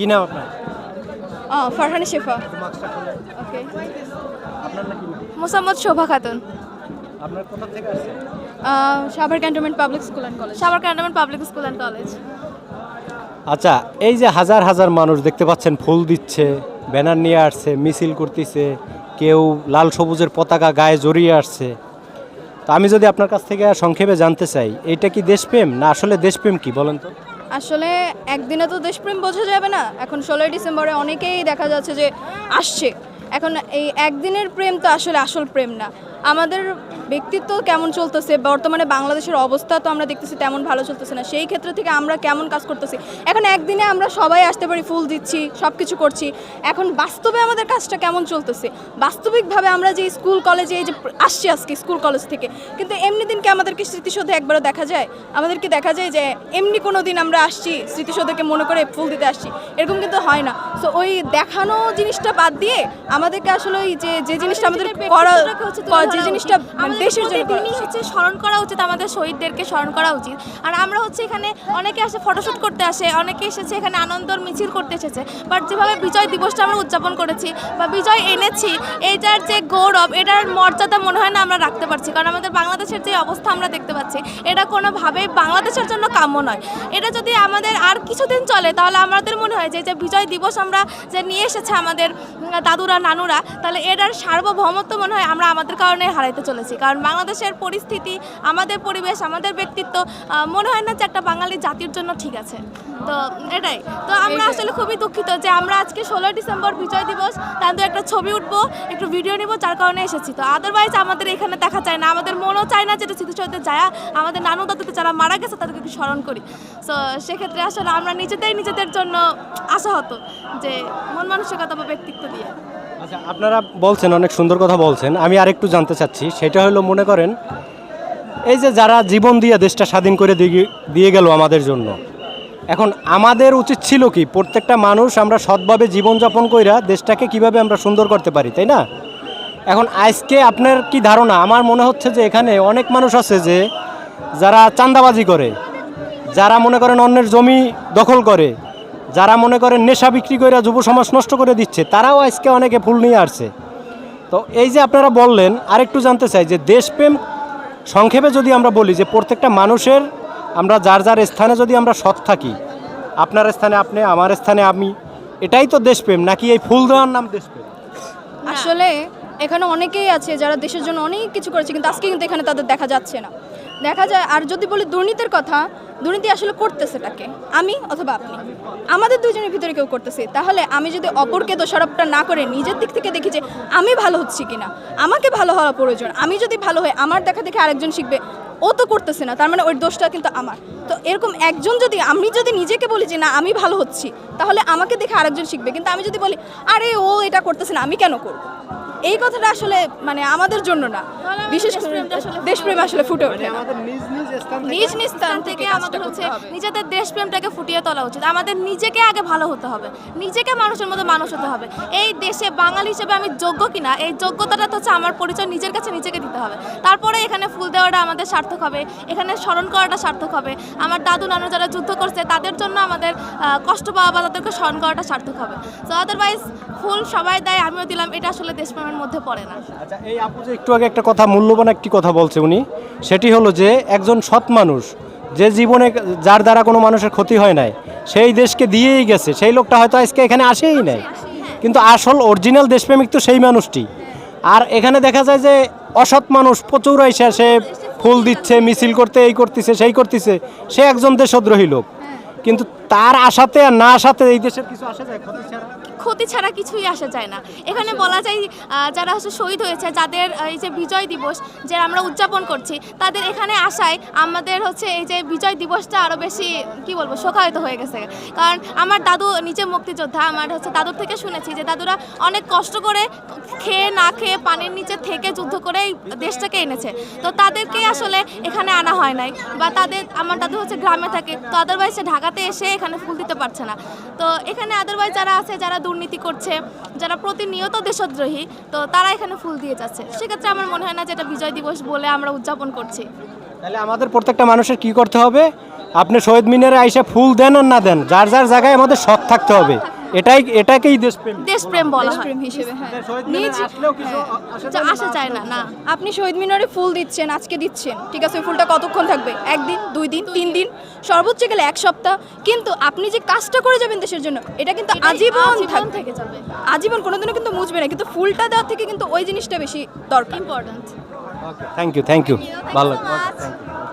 কি নাম আপনার? ফারহানি শেফা। ওকে মোসাম্মদ শোভা খাতুন। আপনার কোথা থেকে আসছেন? Savar cantonment public school and college. Savar cantonment public school and college. আচ্ছা এই যে হাজার হাজার মানুষ দেখতে পাচ্ছেন ফুল দিচ্ছে ব্যানার নিয়ে আসছে মিছিল করতেছে কেউ লাল সবুজের পতাকা গায়ে জড়িয়ে আসছে। তো আমি যদি আপনার কাছ থেকে সংক্ষেপে জানতে চাই এটা কি দেশপ্রেম না আসলে দেশপ্রেম কি বলেন তো? আসলে একদিনে তো দেশপ্রেম বোঝা যাবে না। এখন ষোলোই ডিসেম্বরে অনেকেই দেখা যাচ্ছে যে আসছে। এখন এই একদিনের প্রেম তো আসলে আসল প্রেম না। আমাদের ব্যক্তিত্ব কেমন চলতেছে? বর্তমানে বাংলাদেশের অবস্থা তো আমরা দেখতেছি তেমন ভালো চলতেছে না। সেই ক্ষেত্র থেকে আমরা কেমন কাজ করতেছি? এখন একদিনে আমরা সবাই আসতে পারি ফুল দিচ্ছি সব কিছু করছি। এখন বাস্তবে আমাদের কাজটা কেমন চলতেছে? বাস্তবিকভাবে আমরা যে স্কুল কলেজে এই যে আসছি আজকে স্কুল কলেজ থেকে কিন্তু এমনি দিনকে আমাদেরকে স্মৃতিসৌধে একবারও দেখা যায়? আমাদেরকে দেখা যায় যে এমনি কোনো দিন আমরা আসছি স্মৃতিসৌধকে মনে করে ফুল দিতে আসছি। এরকম কিন্তু হয় না। সো ওই দেখানো জিনিসটা বাদ দিয়ে আমাদেরকে আসলে ওই যে যে জিনিসটা আমাদের করা করা- যে জিনিসটা মানে দেশের জন্য দিনই হচ্ছে স্মরণ করা উচিত আমাদের শহীদদেরকে স্মরণ করা উচিত। আর আমরা হচ্ছে এখানে অনেকে আসে ফটোশ্যুট করতে আসে অনেকে এসেছে এখানে আনন্দর মিছিল করতে এসেছে। বাট যেভাবে বিজয় দিবসটা আমরা উদযাপন করেছি বা বিজয় এনেছি এইটার যে গৌরব এটার মর্যাদা মনে হয় না আমরা রাখতে পারছি। কারণ আমাদের বাংলাদেশের যে অবস্থা আমরা দেখতে পাচ্ছি এটা কোনোভাবেই বাংলাদেশের জন্য কাম্য নয়। এটা যদি আমাদের আর কিছুদিন চলে তাহলে আমাদের মনে হয় যে যে বিজয় দিবস আমরা যে নিয়ে এসেছে আমাদের দাদুরা নানুরা তাহলে এটার সার্বভৌমত্ব মনে হয় আমরা আমাদের কারণে হারাইতে চলেছি। কারণ বাংলাদেশের পরিস্থিতি আমাদের পরিবেশ আমাদের ব্যক্তিত্ব মনে হয় না যে একটা বাঙালি জাতির জন্য ঠিক আছে। তো এটাই। তো আমরা আসলে খুবই দুঃখিত যে আমরা আজকে ষোলোই ডিসেম্বর বিজয় দিবস তার একটা ছবি উঠবো একটু ভিডিও নিব যার কারণে এসেছি। তো আদারওয়াইজ আমাদের এখানে দেখা যায় না। আমাদের মনও চায় না যেটা স্মৃতিসৌধে যায় আমাদের নানু দাদুতে যারা মারা গেছে তাদেরকে একটু স্মরণ করি। তো সেক্ষেত্রে আসলে আমরা নিজেদের নিজেদের জন্য আশা হতো যে মন মানসিকতা বা ব্যক্তিত্ব দিয়ে। আচ্ছা আপনারা বলছেন অনেক সুন্দর কথা বলছেন। আমি আরেকটু জানতে চাচ্ছি, সেটা হলো মনে করেন, এই যে যারা জীবন দিয়ে দেশটা স্বাধীন করে দিয়ে গেল আমাদের জন্য, এখন আমাদের উচিত ছিল কি, প্রত্যেকটা মানুষ আমরা সৎভাবে জীবনযাপন কইরা দেশটাকে কীভাবে আমরা সুন্দর করতে পারি, তাই না? এখন আজকে আপনার কি ধারণা? আমার মনে হচ্ছে যে এখানে অনেক মানুষ আছে যে, যারা চাঁদাবাজি করে, যারা মনে করেন অন্যের জমি দখল করে, যারা মনে করেন নেশা বিক্রি করে যুব সমাজ নষ্ট করে দিচ্ছে, তারাও আজকে অনেকে ফুল নিয়ে আসছে। তো এই যে আপনারা বললেন, আরেকটু জানতে চাই যে দেশপ্রেম সংক্ষেপে যদি আমরা বলি যে প্রত্যেকটা মানুষের আমরা যার যার স্থানে যদি আমরা সৎ থাকি, আপনার স্থানে আপনি, আমার স্থানে আমি, এটাই তো দেশপ্রেম, নাকি এই ফুল দেওয়ার নাম দেশপ্রেম? আসলে এখানে অনেকেই আছে যারা দেশের জন্য অনেক কিছু করেছে, কিন্তু আজকে কিন্তু এখানে তাদের দেখা যাচ্ছে না। দেখা যায়, আর যদি বলি দুর্নীতির কথা, দুর্নীতি আসলে করতেছে তাকে আমি অথবা আপনি। আমাদের দুজনের ভিতরে কেউ করতেছে। তাহলে আমি যদি অপরকে দোষারোপটা না করে নিজের দিক থেকে দেখি যে আমি ভালো হচ্ছি কিনা, আমাকে ভালো হওয়া প্রয়োজন। আমি যদি ভালো হই, আমার দেখা দেখে আরেকজন শিখবে, ও তো করতেছে না। তার মানে ওই দোষটা কিন্তু আমার। তো এরকম একজন যদি আমি যদি নিজেকে বলি যে না আমি ভালো হচ্ছি তাহলে আমাকে দেখে আরেকজন শিখবে। কিন্তু আমি যদি বলি আরে ও এটা করতেছে না আমি কেন করব? এই কথাটা আসলে মানে আমাদের জন্য না। বিশেষ করে দেশপ্রেম আসলে ফুটে ওঠে আমাদের নিজ নিজ স্থান নিজ নিজ স্থান স্থান থেকে থেকে আমাদের হচ্ছে নিজেদের দেশপ্রেমটাকে ফুটিয়ে তোলা উচিত। আমাদের নিজেকে আগে ভালো হতে হবে। নিজেকে মানুষের মতো মানুষ হতে হবে। এই দেশে বাঙালি হিসেবে আমি যোগ্য কিনা এই যোগ্যতাটা তো হচ্ছে আমার পরিচয় নিজের কাছে নিজেকে দিতে হবে। তারপরে এখানে ফুল দেওয়াটা আমাদের সার্থক হবে। এখানে স্মরণ করাটা সার্থক হবে। আমার দাদু নানু যারা যুদ্ধ করছে তাদের জন্য আমাদের কষ্ট পাওয়া বা তাদেরকে স্মরণ করাটা সার্থক হবে। তো আদারওয়াইজ ফুল সবাই দেয় আমিও দিলাম। এটা আসলে দেশপ্রেমের মধ্যে পড়ে না। আচ্ছা এই আপু যে একটু আগে একটা কথা মূল্যবান একটি কথা বলছে উনি সেটি হলো যে একজন সৎ মানুষ যে জীবনে যার দ্বারা কোনো মানুষের ক্ষতি হয় নাই সেই দেশকে দিয়েই গেছে। সেই লোকটা হয়তো আজকে এখানে আসেই নাই। কিন্তু আসল অরিজিনাল দেশপ্রেমিক তো সেই মানুষটি। আর এখানে দেখা যায় যে অসৎ মানুষ প্রচুর এসে সে ফুল দিচ্ছে মিছিল করতে এই করতেছে সেই করতেছে সে একজন দেশদ্রোহী লোক। কিন্তু তার আশাতে আর না আসাতে এই দেশের কিছু আসা যায়? ক্ষতি ছাড়া কিছুই আসা যায় না। এখানে বলা যায় যারা হচ্ছে শহীদ হয়েছে, যাদের এই যে বিজয় দিবস যে আমরা উদযাপন করছি, তাদের এখানে আসায় আমাদের হচ্ছে এই যে বিজয় দিবসটা আরও বেশি, কি বলব, শোকায়িত হয়ে গেছে। কারণ আমার দাদু নিজে মুক্তিযোদ্ধা, আমার হচ্ছে দাদুর থেকে শুনেছি যে দাদুরা অনেক কষ্ট করে খেয়ে না খেয়ে পানির নিচে থেকে যুদ্ধ করে দেশটাকে এনেছে। তো তাদেরকে আসলে এখানে আনা হয় নাই বা তাদের, আমার দাদু হচ্ছে গ্রামে থাকে, তো আদারওয়াইজ সে ঢাকাতে এসে এখানে ফুল দিতে পারছে না। তো এখানে আদারওয়াইজ যারা আছে, যারা দুর্নীতি করছে, যারা প্রতিনিয়ত দেশদ্রোহী, তো তারা এখানে ফুল দিয়ে যাচ্ছে। সেক্ষেত্রে আমার মনে হয় না যে এটা বিজয় দিবস বলে আমরা উদযাপন করছি। তাহলে আমাদের প্রত্যেকটা মানুষের কি করতে হবে? আপনি শহীদ মিনারে আইসা ফুল দেন আর না দেন, যার যার জায়গায় আমাদের সৎ থাকতে হবে। এটাই এটাকেই দেশপ্রেম। দেশপ্রেম বলা হয়। হিসেবে হ্যাঁ। নিজ আসা যায় না? না আপনি শহীদ মিনারে ফুল দিচ্ছেন আজকে দিচ্ছেন। ঠিক আছে ওই ফুলটা কতক্ষণ থাকবে? একদিন দুই দিন তিন দিন? সর্বোচ্চ গেলে এক সপ্তাহ। কিন্তু আপনি যে কাজটা করে যাবেন দেশের জন্য এটা কিন্তু আজীবন আজীবন থেকে যাবে। আজীবন কোনোদিনও কিন্তু মুছবে না কিন্তু ফুলটা দেওয়ার থেকে কিন্তু ওই জিনিসটা বেশি দরকার। Important thank you thank you ভালো.